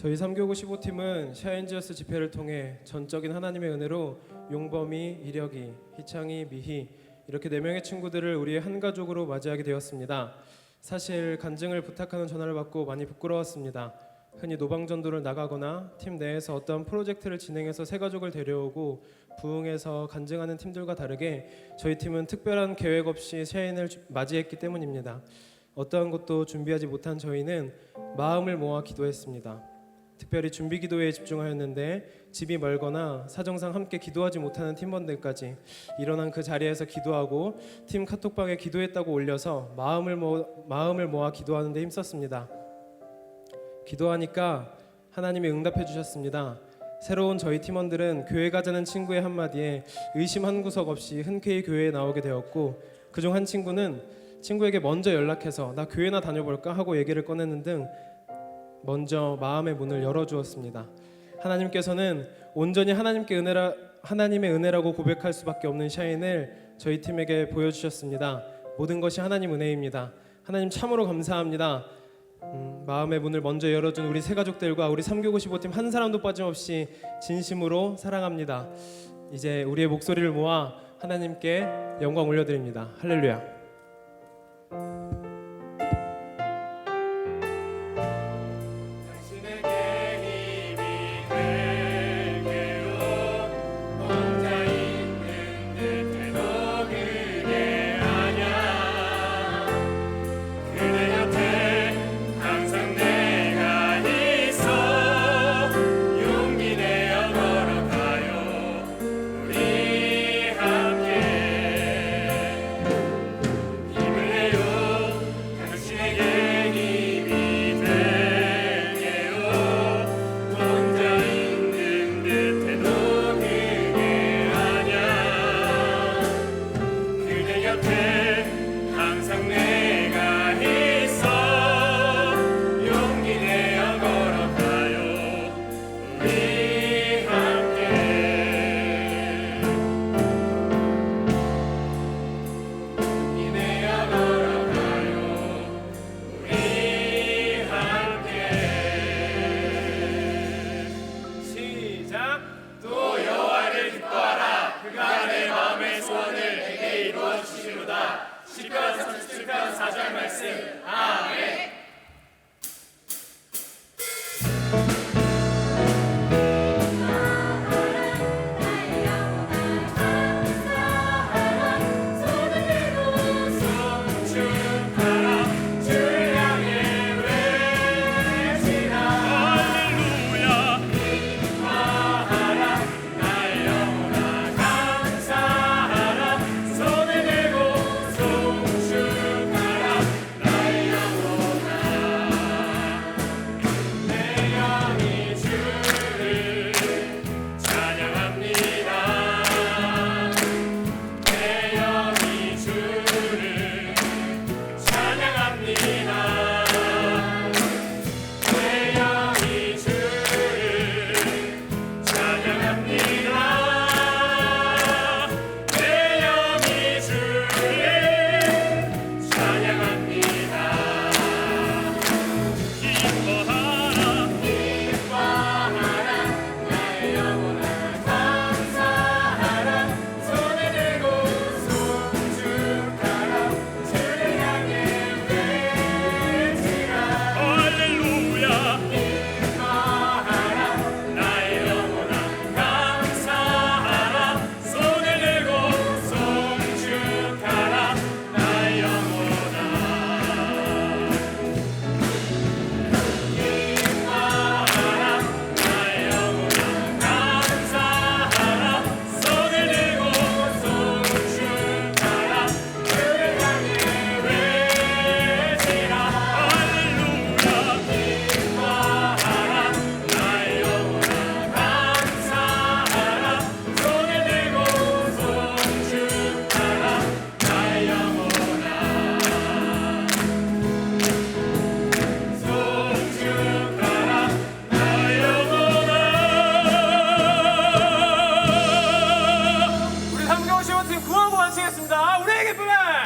저희 3교구 15팀은 샤인지어스 집회를 통해 전적인 하나님의 은혜로 용범이, 이력이, 희창이, 미희 이렇게 네 명의 친구들을 우리의 한 가족으로 맞이하게 되었습니다. 사실 간증을 부탁하는 전화를 받고 많이 부끄러웠습니다. 흔히 노방전도를 나가거나 팀 내에서 어떤 프로젝트를 진행해서 새 가족을 데려오고 부흥해서 간증하는 팀들과 다르게 저희 팀은 특별한 계획 없이 샤인을 주- 맞이했기 때문입니다. 어떠한 것도 준비하지 못한 저희는 마음을 모아 기도했습니다. 특별히 준비 기도에 집중하였는데 집이 멀거나 사정상 함께 기도하지 못하는 팀원들까지 일어난 그 자리에서 기도하고 팀 카톡방에 기도했다고 올려서 마음을 모, 마음을 모아 기도하는 데 힘썼습니다. 기도하니까 하나님이 응답해 주셨습니다. 새로운 저희 팀원들은 교회 가자는 친구의 한마디에 의심 한 구석 없이 흔쾌히 교회에 나오게 되었고 그중 한 친구는 친구에게 먼저 연락해서 나 교회나 다녀볼까 하고 얘기를 꺼내는 등 먼저 마음의 문을 열어 주었습니다. 하나님께서는 온전히 하나님께 은혜라 하나님의 은혜라고 고백할 수밖에 없는 샤인을 저희 팀에게 보여주셨습니다. 모든 것이 하나님 은혜입니다. 하나님 참으로 감사합니다. 음, 마음의 문을 먼저 열어준 우리 새 가족들과 우리 3교구 15팀 한 사람도 빠짐없이 진심으로 사랑합니다. 이제 우리의 목소리를 모아 하나님께 영광 올려드립니다. 할렐루야. 시편 37편 4절 말씀 아멘 하고 마치겠습니다. 우리의 기쁨은